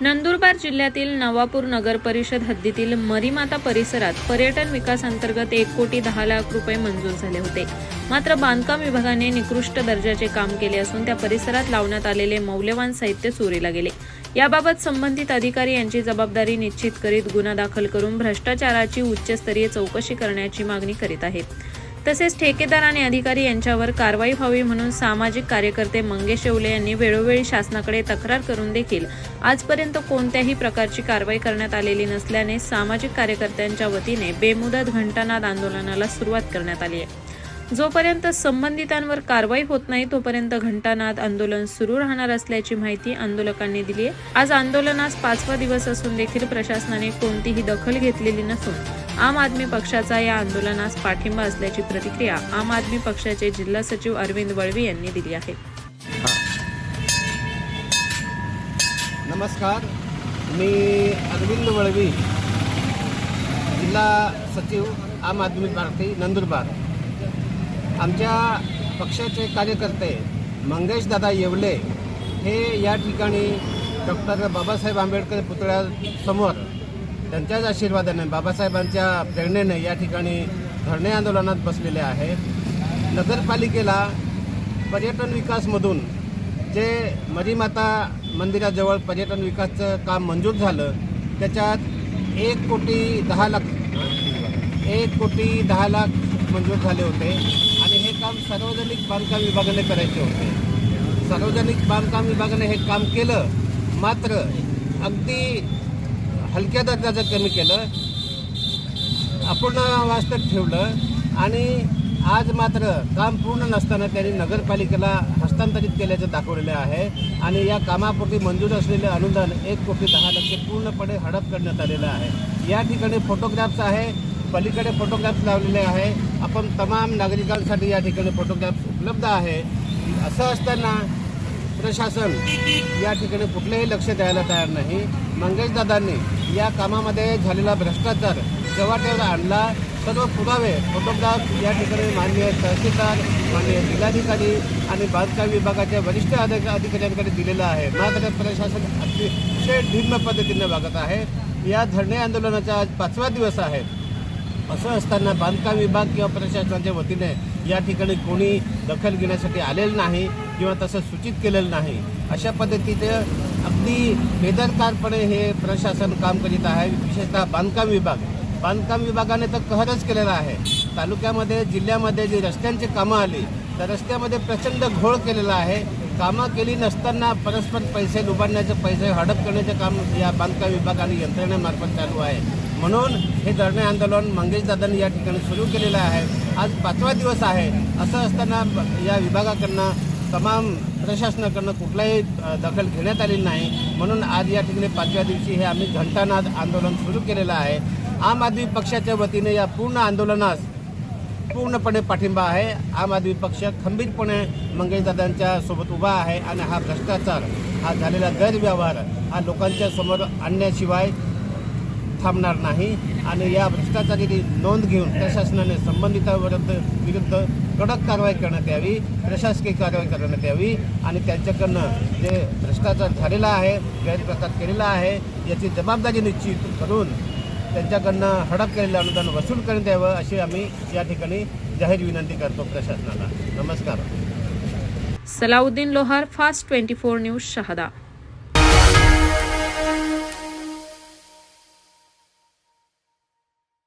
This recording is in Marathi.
नंदुरबार जिल्ह्यातील नवापूर नगर परिषद हद्दीतील मरीमाता परिसरात पर्यटन विकास अंतर्गत एक कोटी दहा लाख रुपये मंजूर झाले होते. मात्र बांधकाम विभागाने निकृष्ट दर्जाचे काम केले असून त्या परिसरात लावण्यात आलेले मौल्यवान साहित्य चोरीला गेले. याबाबत संबंधित अधिकारी यांची जबाबदारी निश्चित करीत गुन्हा दाखल करून भ्रष्टाचाराची उच्चस्तरीय चौकशी करण्याची मागणी करीत आहेत. तसेच ठेकेदार आणि अधिकारी यांच्यावर कारवाई व्हावी म्हणून सामाजिक कार्यकर्ते मंगेश येवले यांनी वेळोवेळी शासनाकडे तक्रार करून देखील आजपर्यंत कोणत्याही प्रकारची कारवाई करण्यात आलेली नसल्याने सामाजिक कार्यकर्त्यांच्या वतीने बेमुदत घंटानाद आंदोलनाला सुरुवात करण्यात आली आहे. जोपर्यंत संबंधितांवर कारवाई होत नाही तोपर्यंत घंटानाद आंदोलन सुरू राहणार असल्याची माहिती आंदोलकांनी दिली आहे. आज आंदोलनास पाचवा दिवस असून देखील प्रशासनाने कोणतीही दखल घेतलेली नसून आम आदमी पक्षाचा या आंदोलनास पाठिंबा असल्याची प्रतिक्रिया आम आदमी पक्षाचे जिल्हा सचिव अरविंद वळवी यांनी दिली आहे. नमस्कार. मी अरविंद वळवी जिल्हा सचिव आम आदमी पार्टी नंदुरबार. आमच्या पक्षाचे कार्यकर्ते मंगेश दादा येवले हे या ठिकाणी डॉक्टर बाबासाहेब आंबेडकर पुतळ्यासमोर त्यांच्याच आशीर्वादाने बाबासाहेबांच्या प्रेरणेने या ठिकाणी धरणे आंदोलनात बसलेले आहेत नगरपालिकेला पर्यटन विकासमधून जे मरीमाता मंदिराजवळ पर्यटन विकासचं काम मंजूर झालं त्याच्यात एक कोटी दहा लाख एक कोटी दहा लाख मंजूर झाले होते. काम सार्वजनिक बांधकाम विभागाने करायचे होते. सार्वजनिक बांधकाम विभागाने हे काम केलं मात्र अगदी हलक्या दर्जाचं कमी केलं अपूर्ण वास्तव ठेवलं आणि आज मात्र काम पूर्ण नसताना त्यांनी नगरपालिकेला हस्तांतरित केल्याचं दाखवलेलं आहे आणि या कामापुरती मंजूर असलेले अनुदान एक कोटी दहा लक्ष पूर्णपणे हडप करण्यात आलेलं आहे. या ठिकाणी फोटोग्राफ्स आहे. पलीकडे फोटोग्राफ्स लावलेले आहे. आपण तमाम नागरिकांसाठी या ठिकाणी फोटोग्राफ्स उपलब्ध आहे. असं असताना प्रशासन या ठिकाणी कुठलेही लक्ष द्यायला तयार नाही. मंगेशदादांनी या कामामध्ये झालेला भ्रष्टाचार चव्हाट्यावर आणला. सर्व पुरावे फोटोग्राफ या ठिकाणी माननीय तहसीलदार माननीय जिल्हाधिकारी आणि बांधकाम विभागाच्या वरिष्ठ अधिक अधिकाऱ्यांकडे दिलेला आहे. मात्र प्रशासन अतिशय भिन्न पद्धतीने वागत आहे. या धरणे आंदोलनाचा आज पाचवा दिवस आहे. असं असताना बांधकाम विभाग किंवा प्रशासनाच्या वतीने या ठिकाणी कोणी दखल घेण्यासाठी आलेलं नाही किंवा तसं सूचित केलेलं नाही अशा पद्धतीचं अगदी बेदरकारपणे हे प्रशासन काम करीत आहे. विशेषतः बांधकाम विभाग. बांधकाम विभागाने तर कहरच केलेला आहे. तालुक्यामध्ये जिल्ह्यामध्ये जी रस्त्यांची कामं आली तर रस्त्यामध्ये प्रचंड घोळ केलेला आहे. कामं केली नसताना परस्पर पैसे लुबाडण्याचे पैसे हडप करण्याचे काम या बांधकाम विभाग आणि यंत्रणेमार्फत चालू आहे. म्हणून हे धरणे आंदोलन मंगेशदादांनी या ठिकाणी सुरू केलेलं आहे. आज पाचवा दिवस आहे. असं असताना या विभागाकडनं तमाम प्रशासनाकडनं कुठलाही दखल घेण्यात आलेली नाही. म्हणून आज या ठिकाणी पाचव्या दिवशी हे आम्ही घंटानाद आंदोलन सुरू केलेलं आहे. आम आदमी पक्षाच्या वतीने या पूर्ण आंदोलनास पूर्णपणे पाठिंबा आहे. आम आदमी पक्ष खंबीरपणे मंगेशदादांच्या सोबत उभा आहे आणि हा भ्रष्टाचार हा झालेला गैरव्यवहार हा लोकांच्या समोर आणण्याशिवाय थांबणार नाही आणि या भ्रष्टाचाराची नोंद घेऊन प्रशासनाने संबंधिताविरुद्ध विरुद्ध कडक कारवाई करण्यात यावी प्रशासकीय कारवाई करण्यात यावी आणि त्यांच्याकडनं जे भ्रष्टाचार झालेला आहे गैरप्रकार केलेला आहे याची जबाबदारी निश्चित करून त्यांच्याकडनं हडप केलेलं अनुदान वसूल करण्यात यावं अशी आम्ही या ठिकाणी जाहीर विनंती करतो प्रशासनाला. नमस्कार. Salauddin Lohar fast twenty four news Shahada.